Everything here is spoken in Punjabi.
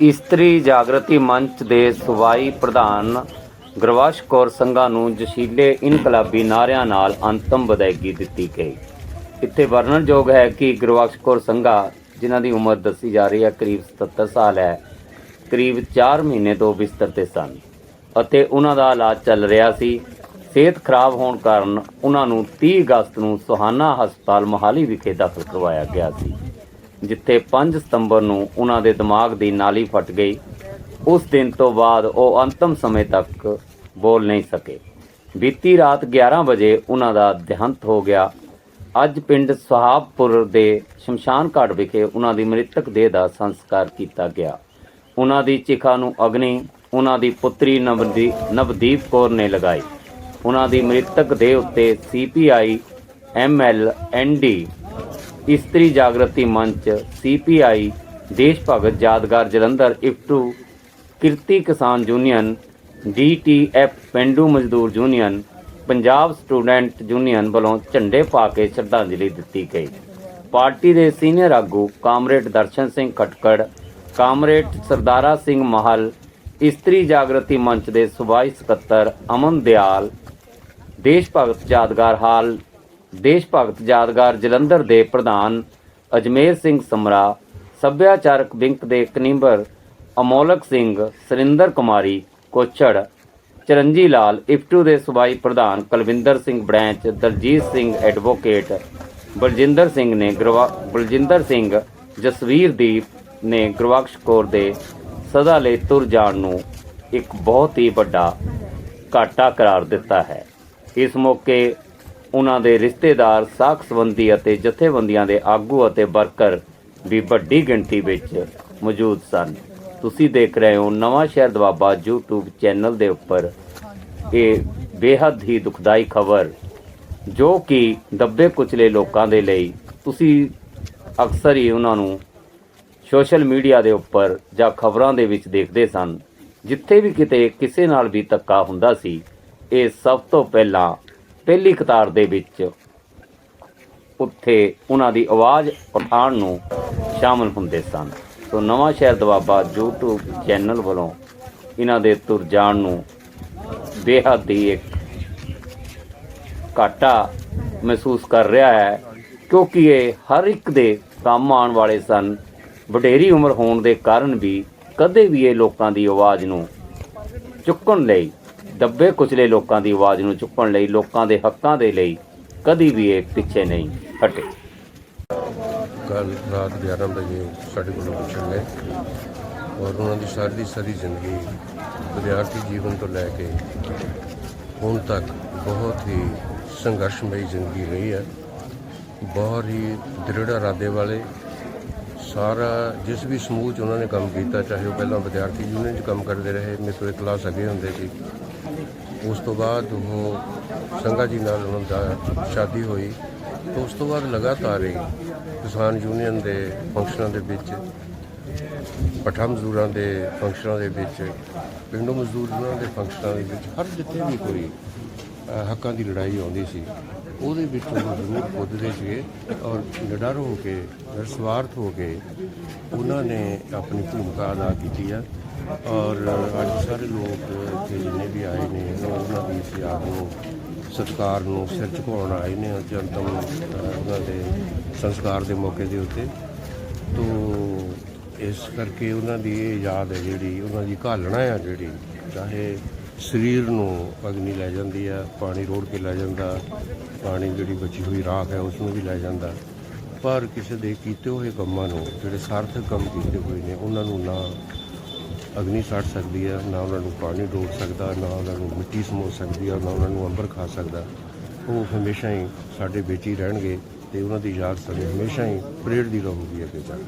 ਇਸਤਰੀ ਜਾਗਰਤੀ ਮੰਚ ਦੇ ਸੂਬਾਈ ਪ੍ਰਧਾਨ ਗਰਵਾਸ਼ ਕੌਰ ਸੰਘਾ ਨੂੰ ਜਸ਼ੀਲੇ ਇਨਕਲਾਬੀ ਨਾਅਰਿਆਂ ਨਾਲ ਅੰਤਮ ਵਿਦਾਇਗੀ ਦਿੱਤੀ ਗਈ। ਇੱਥੇ ਵਰਣਨਯੋਗ ਹੈ ਕਿ ਗੁਰਵਾਸ਼ ਕੌਰ ਸੰਘਾ, ਜਿਨ੍ਹਾਂ ਦੀ ਉਮਰ ਦੱਸੀ ਜਾ ਰਹੀ ਹੈ, ਕਰੀਬ 77 ਸਾਲ ਹੈ, ਕਰੀਬ 4 ਮਹੀਨੇ ਤੋਂ ਬਿਸਤਰ ਤੇ ਸਨ ਅਤੇ ਉਹਨਾਂ ਦਾ ਇਲਾਜ ਚੱਲ ਰਿਹਾ ਸੀ। ਸਿਹਤ ਖਰਾਬ ਹੋਣ ਕਾਰਨ ਉਹਨਾਂ ਨੂੰ 30 ਅਗਸਤ ਨੂੰ ਸੁਹਾਨਾ ਹਸਪਤਾਲ ਮੋਹਾਲੀ ਵਿਖੇ ਦਾਖਲ ਕਰਵਾਇਆ ਗਿਆ ਸੀ। ਜਿੱਥੇ 5 ਸਤੰਬਰ ਨੂੰ ਉਹਨਾਂ ਦੇ ਦਿਮਾਗ ਦੀ ਨਾਲੀ ਫਟ ਗਈ, ਉਸ ਦਿਨ ਤੋਂ ਬਾਅਦ ਉਹ ਅੰਤਮ ਸਮੇਂ ਤੱਕ ਬੋਲ ਨਹੀਂ ਸਕੇ। ਬੀਤੀ ਰਾਤ 11 ਵਜੇ ਉਹਨਾਂ ਦਾ ਦੇਹਾਂਤ ਹੋ ਗਿਆ। ਅੱਜ ਪਿੰਡ ਸੁਹਾਬਪੁਰ ਦੇ ਸ਼ਮਸ਼ਾਨ ਘਾਟ ਵਿਖੇ ਉਹਨਾਂ ਦੀ ਮ੍ਰਿਤਕ ਦੇਹ ਦਾ ਸੰਸਕਾਰ ਕੀਤਾ ਗਿਆ। ਉਹਨਾਂ ਦੀ ਚਿਖਾ ਨੂੰ ਅਗਨੀ, ਉਹਨਾਂ ਦੀ ਪੁੱਤਰੀ ਨਵਦੀ, ਨਵਦੀਪ ਕੌਰ ਨੇ ਲਗਾਈ। ਉਹਨਾਂ ਦੀ ਮ੍ਰਿਤਕ ਦੇਹ ਉੱਤੇ ਸੀਪੀਆਈ ਐਮਐਲ ਐਨਡੀ ਇਸਤਰੀ ਜਾਗਰਤੀ ਮੰਚ ਸੀਪੀਆਈ ਦੇਸ਼ ਭਗਤ ਯਾਦਗਾਰ ਜਲੰਧਰ, ਇਫਟੂ, ਕਿਰਤੀ ਕਿਸਾਨ ਯੂਨੀਅਨ ਡੀਟੀਐਫ ਪਿੰਡੂ ਮਜ਼ਦੂਰ ਯੂਨੀਅਨ, ਪੰਜਾਬ ਸਟੂਡੈਂਟ ਯੂਨੀਅਨ ਵੱਲੋਂ ਝੰਡੇ ਪਾ ਕੇ ਸ਼ਰਧਾਂਜਲੀ ਦਿੱਤੀ ਗਈ। ਪਾਰਟੀ ਦੇ ਸੀਨੀਅਰ ਆਗੂ ਕਾਮਰੇਡ ਦਰਸ਼ਨ ਸਿੰਘ ਖਟਕੜ, ਕਾਮਰੇਡ ਸਰਦਾਰਾ ਸਿੰਘ ਮਹਲ, ਇਸਤਰੀ ਜਾਗਰਤੀ ਮੰਚ ਦੇ ਸੂਬਾਈ ਸਕੱਤਰ ਅਮਨ ਦਿਆਲ, ਦੇਸ਼ ਭਗਤ ਯਾਦਗਾਰ ਹਾਲ ਦੇਸ਼ ਭਗਤ ਯਾਦਗਾਰ ਜਲੰਧਰ ਦੇ ਪ੍ਰਧਾਨ ਅਜਮੇਰ ਸਿੰਘ ਸਮਰਾ, ਸੱਭਿਆਚਾਰਕ ਵਿੰਗ ਦੇ ਕਨਿੰਬਰ ਅਮੋਲਕ ਸਿੰਘ, ਸਰਿੰਦਰ ਕੁਮਾਰੀ ਕੋਛੜ ਚਰਨਜੀ ਲਾਲ ਇਫਟੂ ਦੇ ਸੂਬਾਈ ਪ੍ਰਧਾਨ ਕੁਲਵਿੰਦਰ ਸਿੰਘ ਬੜੈਂਚ ਦਲਜੀਤ ਸਿੰਘ ਐਡਵੋਕੇਟ, ਬਲਜਿੰਦਰ ਸਿੰਘ ਨੇ ਗੁਰਵਾ, ਬਲਜਿੰਦਰ ਸਿੰਘ ਜਸਵੀਰ ਦੀਪ ਨੇ ਗੁਰਬਖਸ਼ ਕੌਰ ਦੇ ਸਦਾ ਲਈ ਤੁਰ ਜਾਣ ਨੂੰ ਇੱਕ ਬਹੁਤ ਹੀ ਵੱਡਾ ਘਾਟਾ ਕਰਾਰ ਦਿੱਤਾ ਹੈ। ਇਸ ਮੌਕੇ ਉਹਨਾਂ ਦੇ ਰਿਸ਼ਤੇਦਾਰ ਸਾਖ ਸੰਬੰਧੀ ਅਤੇ ਜਥੇਬੰਦੀਆਂ ਦੇ ਆਗੂ ਅਤੇ ਵਰਕਰ ਵੀ ਵੱਡੀ ਗਿਣਤੀ ਵਿੱਚ ਮੌਜੂਦ ਸਨ। ਤੁਸੀਂ ਦੇਖ ਰਹੇ ਹੋ ਨਵਾਂ ਸ਼ਹਿਰ ਦਵਾਬਾ YouTube ਚੈਨਲ ਦੇ ਉੱਪਰ। ਇਹ ਬੇਹੱਦ ਹੀ ਦੁਖਦਾਈ ਖਬਰ, ਜੋ ਕਿ ਦੱਬੇ ਕੁਚਲੇ ਲੋਕਾਂ ਦੇ ਲਈ ਤੁਸੀਂ ਅਕਸਰ ਹੀ ਉਹਨਾਂ ਨੂੰ ਸੋਸ਼ਲ ਮੀਡੀਆ ਦੇ ਉੱਪਰ ਜਾਂ ਖਬਰਾਂ ਦੇ ਵਿੱਚ ਦੇਖਦੇ ਸਨ। ਜਿੱਥੇ ਵੀ ਕਿਤੇ ਕਿਸੇ ਨਾਲ ਵੀ ਧੱਕਾ ਹੁੰਦਾ ਸੀ, ਇਹ ਸਭ ਤੋਂ ਪਹਿਲਾਂ ਪਹਿਲੀ ਕਤਾਰ ਦੇ ਵਿੱਚ ਉੱਥੇ ਉਹਨਾਂ ਦੀ ਆਵਾਜ਼ ਉਠਾਉਣ ਨੂੰ ਸ਼ਾਮਲ ਹੁੰਦੇ ਸਨ। ਸੋ ਨਵਾਂ ਸ਼ਹਿਰ ਦਵਾਬਾ YouTube ਚੈਨਲ ਵੱਲੋਂ ਇਹਨਾਂ ਦੇ ਤੁਰ ਜਾਣ ਨੂੰ ਬੇਹੱਦ ਹੀ ਇੱਕ ਘਾਟਾ ਮਹਿਸੂਸ ਕਰ ਰਿਹਾ ਹੈ, ਕਿਉਂਕਿ ਇਹ ਹਰ ਇੱਕ ਦੇ ਕੰਮ ਆਉਣ ਵਾਲੇ ਸਨ। ਵਡੇਰੀ ਉਮਰ ਹੋਣ ਦੇ ਕਾਰਨ ਵੀ ਕਦੇ ਵੀ ਇਹ ਲੋਕਾਂ ਦੀ ਆਵਾਜ਼ ਨੂੰ ਚੁੱਕਣ ਲਈ ਦੱਬੇ ਕੁਚਲੇ ਲੋਕਾਂ ਦੀ ਆਵਾਜ਼ ਨੂੰ ਚੁੱਕਣ ਲਈ ਲੋਕਾਂ ਦੇ ਹੱਕਾਂ ਦੇ ਲਈ ਕਦੀ ਵੀ ਇਹ ਪਿੱਛੇ ਨਹੀਂ ਹਟੇ। ਕੱਲ ਰਾਤ 11 ਵਜੇ ਸਾਡੇ ਕੋਲੋਂ ਪੁੱਛਣ ਗਏ ਔਰ ਉਹਨਾਂ ਦੀ ਸਾਰੀ ਦੀ ਸਾਰੀ ਜ਼ਿੰਦਗੀ ਵਿਦਿਆਰਥੀ ਜੀਵਨ ਤੋਂ ਲੈ ਕੇ ਹੁਣ ਤੱਕ ਬਹੁਤ ਹੀ ਸੰਘਰਸ਼ਮਈ ਜ਼ਿੰਦਗੀ ਰਹੀ ਹੈ। ਬਹੁਤ ਹੀ ਦ੍ਰਿੜ ਇਰਾਦੇ ਵਾਲੇ ਸਾਰਾ ਜਿਸ ਵੀ ਸਮੂਹ 'ਚ ਉਹਨਾਂ ਨੇ ਕੰਮ ਕੀਤਾ, ਚਾਹੇ ਉਹ ਪਹਿਲਾਂ ਵਿਦਿਆਰਥੀ ਯੂਨੀਅਨ 'ਚ ਕੰਮ ਕਰਦੇ ਰਹੇ, ਮੇਰੇ ਤੋਂ ਇੱਕ ਕਲਾਸ ਅੱਗੇ ਹੁੰਦੇ ਸੀ। ਉਸ ਤੋਂ ਬਾਅਦ ਉਹ ਸੰਗਾ ਜੀ ਨਾਲ ਉਹਨਾਂ ਦਾ ਸ਼ਾਦੀ ਹੋਈ ਤੇ ਉਸ ਤੋਂ ਬਾਅਦ ਲਗਾਤਾਰ ਹੀ ਕਿਸਾਨ ਯੂਨੀਅਨ ਦੇ ਫੰਕਸ਼ਨਾਂ ਦੇ ਵਿੱਚ, ਪੱਠਾ ਮਜ਼ਦੂਰਾਂ ਦੇ ਫੰਕਸ਼ਨਾਂ ਦੇ ਵਿੱਚ, ਪਿੰਡੂ ਮਜ਼ਦੂਰਾਂ ਦੇ ਫੰਕਸ਼ਨਾਂ ਦੇ ਵਿੱਚ ਹਰ ਜਿੱਥੇ ਵੀ ਕੋਈ ਹੱਕਾਂ ਦੀ ਲੜਾਈ ਆਉਂਦੀ ਸੀ ਉਹਦੇ ਵਿੱਚ ਉਹ ਜ਼ਰੂਰ ਪੁੱਜਦੇ ਸੀਗੇ ਔਰ ਨਿਡਰ ਹੋ ਕੇ, ਨਿਰਸਵਾਰਥ ਹੋ ਕੇ ਉਹਨਾਂ ਨੇ ਆਪਣੀ ਭੂਮਿਕਾ ਅਦਾ ਕੀਤੀ ਆ। ਔਰ ਅੱਜ ਸਾਰੇ ਲੋਕ ਇੱਥੇ ਜਿੰਨੇ ਵੀ ਆਏ ਨੇ, ਉਹਨਾਂ ਦੀ ਇਸ ਯਾਦ ਨੂੰ, ਸਤਿਕਾਰ ਨੂੰ ਸਿਰ ਝੁਕਾਉਣ ਆਏ ਨੇ ਅੱਜ ਅੰਤਮ ਉਹਨਾਂ ਦੇ ਸੰਸਕਾਰ ਦੇ ਮੌਕੇ ਦੇ ਉੱਤੇ। ਤੋਂ ਇਸ ਕਰਕੇ ਉਹਨਾਂ ਦੀ ਇਹ ਯਾਦ ਹੈ ਜਿਹੜੀ, ਉਹਨਾਂ ਦੀ ਘਾਲਣਾ ਆ ਜਿਹੜੀ, ਚਾਹੇ ਸਰੀਰ ਨੂੰ ਅਗਨੀ ਲੈ ਜਾਂਦੀ ਆ, ਪਾਣੀ ਰੋੜ ਕੇ ਲੈ ਜਾਂਦਾ, ਪਾਣੀ ਜਿਹੜੀ ਬਚੀ ਹੋਈ ਰਾਖ ਹੈ ਉਸ ਨੂੰ ਵੀ ਲੈ ਜਾਂਦਾ। ਪਰ ਕਿਸੇ ਦੇ ਕੀਤੇ ਹੋਏ ਕੰਮਾਂ ਨੂੰ, ਜਿਹੜੇ ਸਾਰਥਕ ਕੰਮ ਕੀਤੇ ਹੋਏ ਨੇ, ਉਹਨਾਂ ਨੂੰ ਨਾ ਅਗਨੀ ਸੜ ਸਕਦੀ ਹੈ ਨਾ ਉਹਨਾਂ ਨੂੰ ਪਾਣੀ ਡੋਲ ਸਕਦਾ, ਨਾ ਉਹਨਾਂ ਨੂੰ ਮਿੱਟੀ ਸਮੋ ਸਕਦੀ ਹੈ ਨਾ ਉਹਨਾਂ ਨੂੰ ਅੰਬਰ ਖਾ ਸਕਦਾ। ਉਹ ਹਮੇਸ਼ਾ ਹੀ ਸਾਡੇ ਵਿੱਚ ਹੀ ਰਹਿਣਗੇ ਤੇ ਉਹਨਾਂ ਦੀ ਯਾਦ ਸਾਡੇ ਹਮੇਸ਼ਾ ਹੀ ਪ੍ਰੇਰਦੀ ਰਹੂਗੀ ਅੱਗੇ ਤੱਕ